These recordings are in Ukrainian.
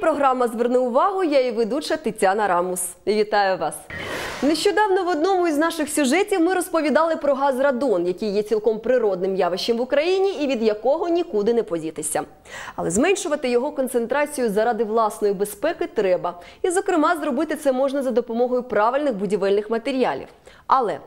програма Зверни увагу. Я її ведуча Тетяна Рамус. Вітаю вас. Нещодавно в одному із наших сюжетів ми розповідали про газ радон, який є цілком природним явищем в Україні і від якого нікуди не подітися. Але зменшувати його концентрацію заради власної безпеки треба. І, зокрема, зробити це можна за допомогою правильних будівельних матеріалів. Але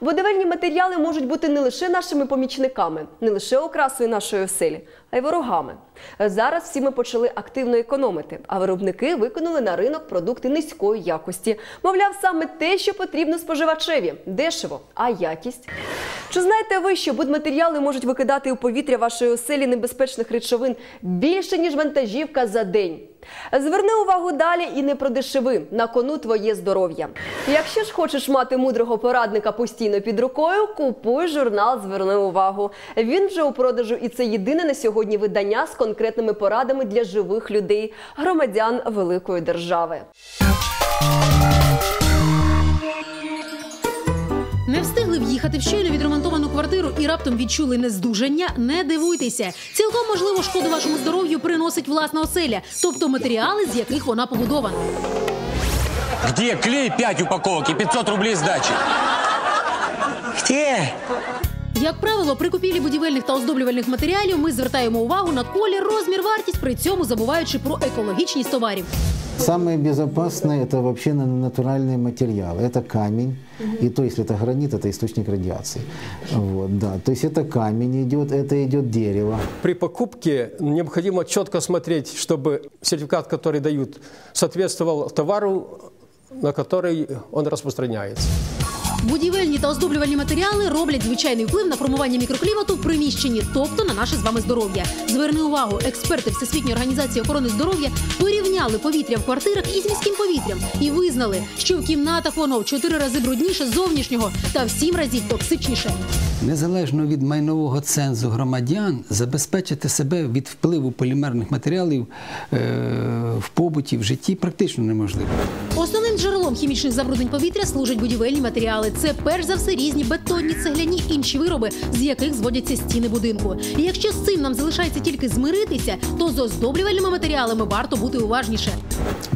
будівельні матеріали можуть бути не лише нашими помічниками, не лише окрасою нашої оселі, а й ворогами. Зараз всі ми почали активно економити, а виробники виконали на ринок продукти низької якості. Мовляв, саме те, що потрібно споживачеві дешево, а якість. Чи знаєте ви, що будматеріали можуть викидати у повітря вашої оселі небезпечних речовин більше ніж вантажівка за день? Зверни увагу далі і не продешеви на кону твоє здоров'я. Якщо ж хочеш мати мудрого порадника постійно під рукою, купуй журнал Зверни увагу. Він вже у продажу, і це єдине на сьогодні видання з конкретними порадами для живих людей, громадян великої держави. Не встигли в'їхати в щойно відремонтовану квартиру і раптом відчули нездужання. Не дивуйтеся. Цілком можливо шкоду вашому здоров'ю приносить власна оселя, тобто матеріали, з яких вона побудована. Где клей 5 упаковок и 500 рублей сдачи? Где? Як правило, при купівлі будівельних та оздоблювальних матеріалів ми звертаємо увагу на колір, розмір, вартість, при цьому забуваючи про екологічність товарів. Самое безопасное это вообще на- натуральные материалы. Это камень, и то, если это гранит, это источник радиации. Вот, да. То есть это камень идет, это идет дерево. При покупке необходимо четко смотреть, чтобы сертификат, который дают, соответствовал товару, на который он распространяется. Будівельні та оздоблювальні матеріали роблять звичайний вплив на формування мікроклімату в приміщенні, тобто на наше з вами здоров'я. Зверни увагу, експерти Всесвітньої організації охорони здоров'я порівняли повітря в квартирах із міським повітрям і визнали, що в кімнатах воно в чотири рази брудніше зовнішнього та в сім разів токсичніше. Незалежно від майнового цензу громадян, забезпечити себе від впливу полімерних матеріалів е, в побуті, в житті практично неможливо. Основним джерелом хімічних забруднень повітря служать будівельні матеріали. Це перш за все різні бетонні, цегляні інші вироби, з яких зводяться стіни будинку. І якщо з цим нам залишається тільки змиритися, то з оздоблювальними матеріалами варто бути уважніше.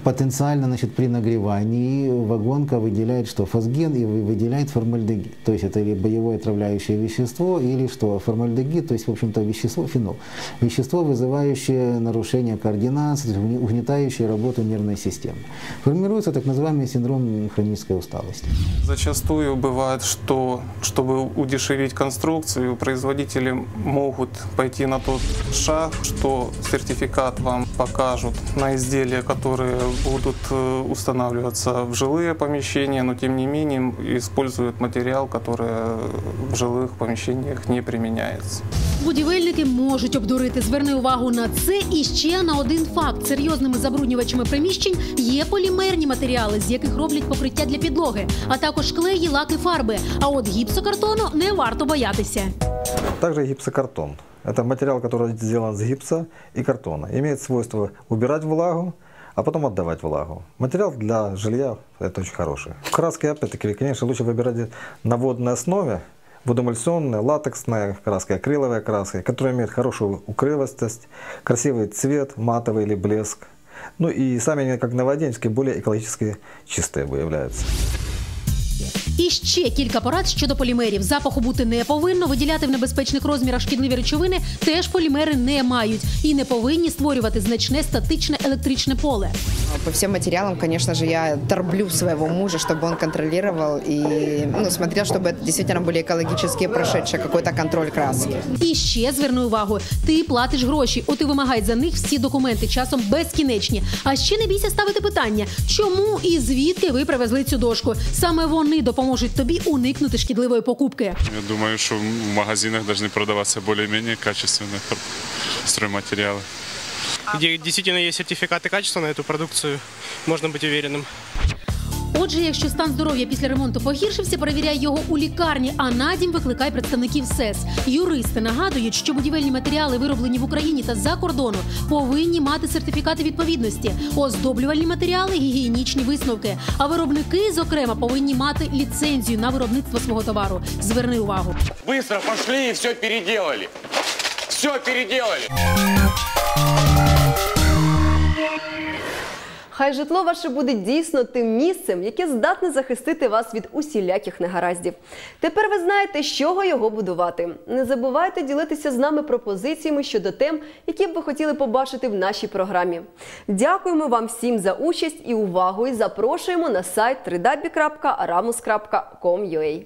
Потенциально, значит, при нагревании вагонка выделяет что? Фосген и вы- выделяет формальдегид. То есть это или боевое отравляющее вещество, или что? Формальдегид, то есть, в общем-то, вещество, фенол. Вещество, вызывающее нарушение координации, угне- угнетающее работу нервной системы. Формируется так называемый синдром хронической усталости. Зачастую бывает, что чтобы удешевить конструкцию, производители могут пойти на тот шаг, что сертификат вам покажут на изделия, которые будут э, устанавливаться в жилые помещения, но тем не менее используют материал, который э, в жилых помещениях не применяется. Будівельники можуть обдурити. Зверни увагу на це і ще на один факт: серйозними забруднювачами приміщень є полімерні матеріали, з яких роблять покриття для підлоги, а також клеї, лаки, фарби. А от гіпсокартону не варто боятися. Также гипсокартон. Это материал, который сделан из гипса и картона. Имеет свойство убирать влагу, а потом отдавать влагу. Материал для жилья это очень хороший. Краски, опять-таки, конечно, лучше выбирать на водной основе, водоэмульсионная, латексная краска, акриловая краска, которая имеет хорошую укрывистость, красивый цвет, матовый или блеск. Ну и сами они, как на воде, более экологически чистые выявляются. І ще кілька порад щодо полімерів. Запаху бути не повинно, виділяти в небезпечних розмірах шкідливі речовини теж полімери не мають і не повинні створювати значне статичне електричне поле. По всем материалам, конечно же, я торблю своего мужа, чтобы он контролировал и ну, смотрел, чтобы это действительно были экологически прошедшие какой-то контроль краски. І ще зверни увагу: ти платиш гроші, от і вимагай за них всі документи, часом безкінечні. А ще не бійся ставити питання, чому і звідки ви привезли цю дошку. Саме вони допоможуть тобі уникнути шкідливої покупки. Я думаю, что в магазинах должны продаваться более-менее качественные пр- стройматериалы. где действительно есть сертификаты качества на эту продукцию, можно быть уверенным. Отже, якщо стан здоров'я після ремонту погіршився, перевіряй його у лікарні, а на дім викликай представників СЕС. Юристи нагадують, що будівельні матеріали, вироблені в Україні та за кордону, повинні мати сертифікати відповідності, оздоблювальні матеріали, гігієнічні висновки. А виробники, зокрема, повинні мати ліцензію на виробництво свого товару. Зверни увагу. Быстро пошли и все переделали. Все переделали. Хай житло ваше буде дійсно тим місцем, яке здатне захистити вас від усіляких негараздів. Тепер ви знаєте, з чого його будувати. Не забувайте ділитися з нами пропозиціями щодо тем, які б ви хотіли побачити в нашій програмі. Дякуємо вам всім за участь і увагу. І запрошуємо на сайт www.ramus.com.ua.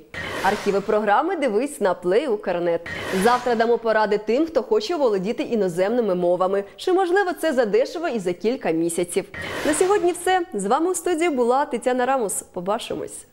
Архіви програми дивись на плей Укрнет. Завтра дамо поради тим, хто хоче володіти іноземними мовами. Чи можливо це задешево і за кілька місяців? На сьогодні все з вами у студії була Тетяна Рамус. Побачимось.